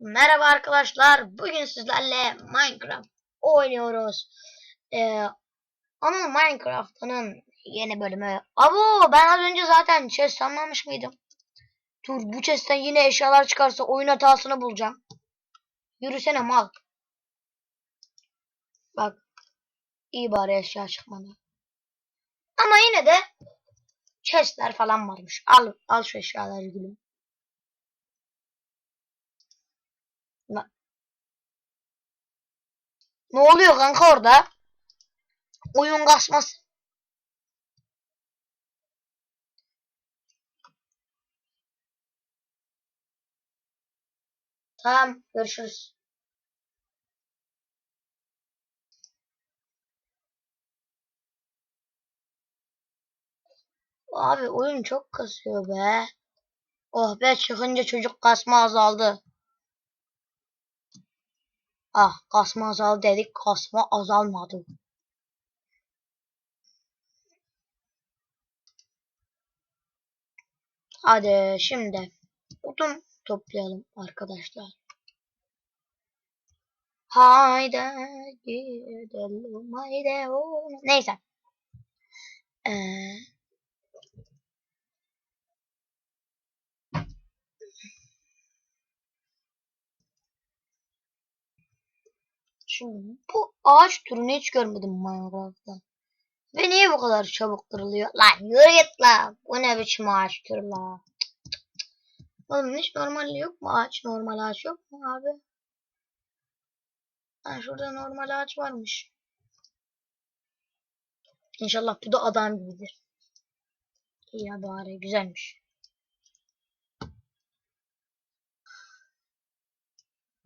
Merhaba arkadaşlar. Bugün sizlerle Minecraft oynuyoruz. Ee, ama Minecraft'ın yeni bölümü. Abo ben az önce zaten chest sanmamış mıydım? Dur bu chest'ten yine eşyalar çıkarsa oyun hatasını bulacağım. Yürüsene mal. Bak. iyi bari eşya çıkmadı. Ama yine de chest'ler falan varmış. Al, al şu eşyaları gülüm. La- Ne oluyor kanka orada? Oyun kasması. Tamam görüşürüz. Abi oyun çok kasıyor be. Oh be çıkınca çocuk kasma azaldı. Ah kasma azaldı dedik kasma azalmadı. Hadi şimdi odun toplayalım arkadaşlar. Haydi gidelim haydi. Neyse. Ee, şimdi bu ağaç türünü hiç görmedim Minecraft'ta. Ve niye bu kadar çabuk kırılıyor? Lan yürü git la. Bu ne biçim ağaç türü la. Oğlum hiç normal yok mu ağaç? Normal ağaç yok mu abi? Ha şurada normal ağaç varmış. İnşallah bu da adam gibidir. İyi ya bari güzelmiş.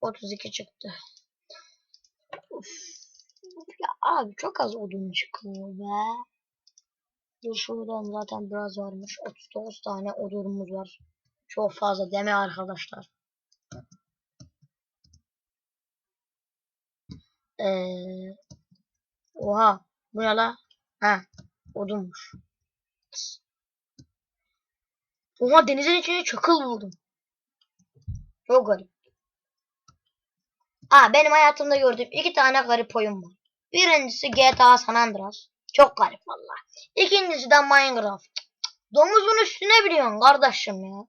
32 çıktı. Uf. Ya abi çok az odun çıkıyor be. Dur şuradan zaten biraz varmış. 39 tane odunumuz var. Çok fazla deme arkadaşlar. Ee, oha bu ne la? Ha odunmuş. Oha denizin içine çakıl buldum. Çok garip. Aa, benim hayatımda gördüğüm iki tane garip oyun var. Birincisi GTA San Andreas. Çok garip valla. İkincisi de Minecraft. Domuzun üstüne biniyorsun kardeşim ya.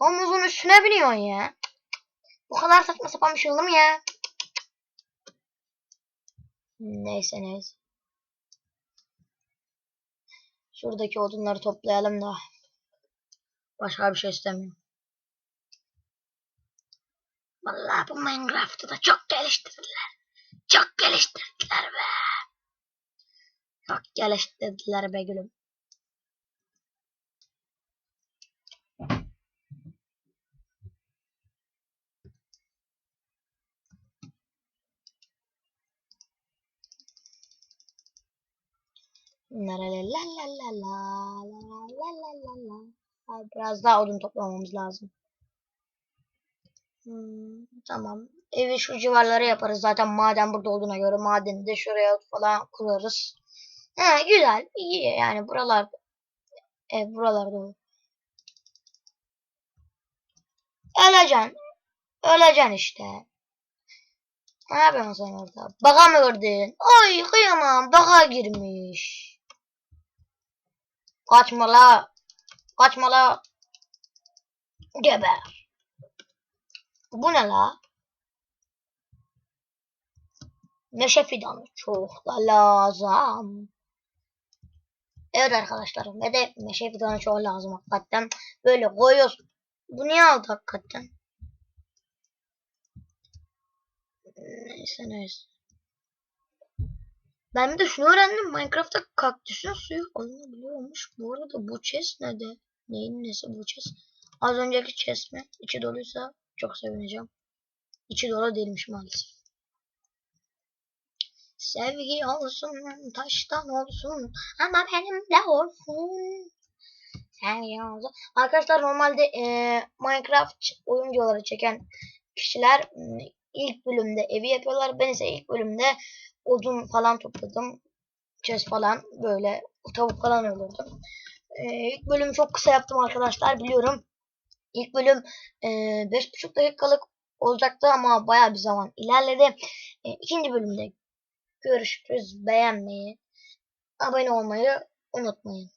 Domuzun üstüne biniyorsun ya. Bu kadar saçma sapan bir şey olur mu ya? Neyse neyse. Şuradaki odunları toplayalım da. Başka bir şey istemiyorum. Vallahi bu Minecraft'ı da çok geliştirdiler. Çok geliştirdiler be. Çok geliştirdiler be gülüm. La la la la la la la la la Biraz daha odun toplamamız lazım. Hmm, tamam. Evi şu civarlara yaparız. Zaten maden burada olduğuna göre madeni de şuraya falan kurarız. He, güzel. iyi yani buralar ev buralarda olur. Öleceksin. Öleceksin işte. Ne yapıyorsun sen orada? Baka mı gördün? Ay kıyamam. Baka girmiş. Kaçma la. Kaçma la. Geber. Bu ne la? Meşe fidanı çok da lazım. Evet arkadaşlar ve de meşe fidanı çok lazım hakikaten. Böyle koyuyoruz. Bu niye aldı hakikaten? Neyse neyse. Ben de şunu öğrendim. Minecraft'ta kaktüsün suyu alınabiliyormuş. Bu arada bu chest ne de? Neyin nesi bu chest? Az önceki chest mi? İçi doluysa çok sevineceğim. İçi dolu değilmiş maalesef. Sevgi olsun, taştan olsun ama benimle olsun. Sevgi olsun. Arkadaşlar normalde eee, Minecraft oyuncuları çeken kişiler m, ilk bölümde evi yapıyorlar. Ben ise ilk bölümde odun falan topladım. Chest falan böyle tavuk falan öldürdüm. Eee ilk bölümü çok kısa yaptım arkadaşlar biliyorum. İlk bölüm beş buçuk dakikalık olacaktı ama baya bir zaman ilerledi. E, ikinci bölümde görüşürüz. Beğenmeyi, abone olmayı unutmayın.